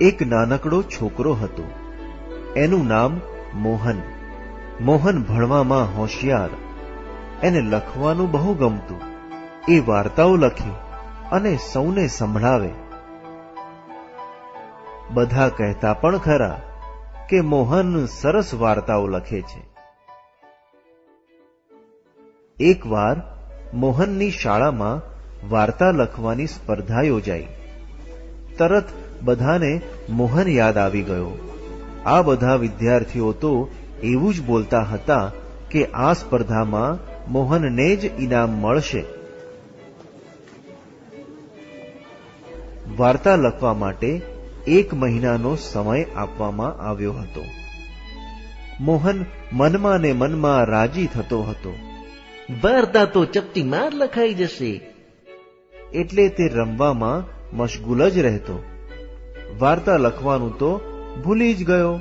એક નાનકડો છોકરો હતો. એનું નામ મોહન. મોહન ભણવામાં હોશિયાર. એને લખવાનું બહુ ગમતું. એ વાર્તાઓ લખે અને સૌને સંભળાવે. બધા કહેતા પણ ખરા કે મોહન સરસ વાર્તાઓ લખે છે. એકવાર મોહનની શાળામાં વાર્તા લખવાની સ્પર્ધા યોજાઈ. તરત બધાને મોહન યાદ આવી ગયો. આ બધા વિદ્યાર્થીઓ તો એવું જ બોલતા હતા કે આ સ્પર્ધામાં મોહનને જ ઇનામ મળશે. વાર્તા લખવા માટે એક મહિનાનો સમય આપવામાં આવ્યો હતો. મોહન મનમાં ને મનમાં રાજી થતો હતો. વાર્તા તો ચપટીમાં લખાઈ જશે. એટલે તે રમવામાં મશગુલ જ રહેતો. વાર્તા લખવાનું તો ભૂલી જ ગયો.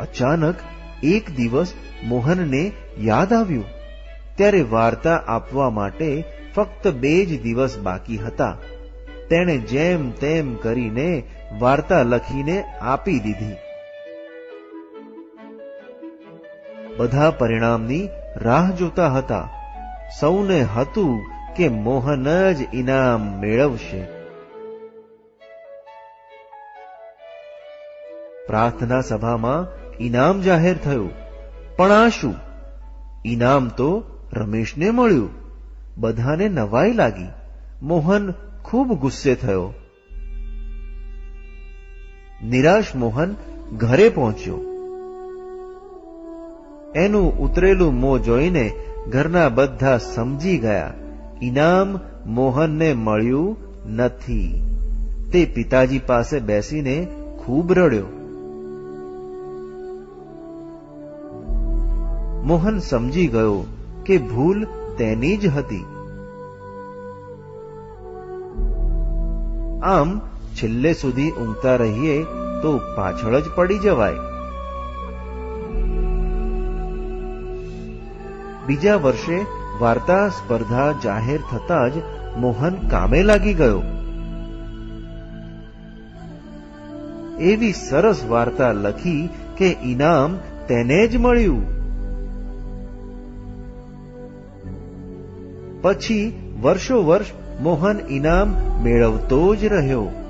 અચાનક એક દિવસ મોહનને યાદ આવ્યું. ત્યારે વાર્તા આપવા માટે ફક્ત બે જ દિવસ બાકી હતા. તેણે જેમ તેમ કરીને વાર્તા લખીને આપી દીધી. બધા પરિણામની રાહ જોતા હતા. સૌને હતું કે મોહન જ ઇનામ મેળવશે. પ્રાર્થના સભામાં ઇનામ જાહેર થયું. પણ આ શું ઇનામ તો રમેશને મળ્યું. બધાને નવાઈ લાગી. મોહન ખૂબ ગુસ્સે થયો. નિરાશ મોહન ઘરે પહોંચ્યો. એનું ઉતરેલું મોં જોઈને ઘરના બધા સમજી ગયા. ઇનામ મોહનને મળ્યું નથી. તે પિતાજી પાસે બેસીને ખૂબ રડ્યો. મોહન સમજી ગયો કે ભૂલ તેની જ હતી. આમ છેલ્લે સુધી ઊંઘતા રહીએ તો પાછળ જ પડી જવાય. બીજા વર્ષે વાર્તા સ્પર્ધા જાહેર થતા જ મોહન કામે લાગી ગયો. એવી સરસ વાર્તા લખી કે ઇનામ તેને જ મળ્યું. પછી વર્ષો વર્ષ મોહન ઇનામ મેળવતો જ રહ્યો.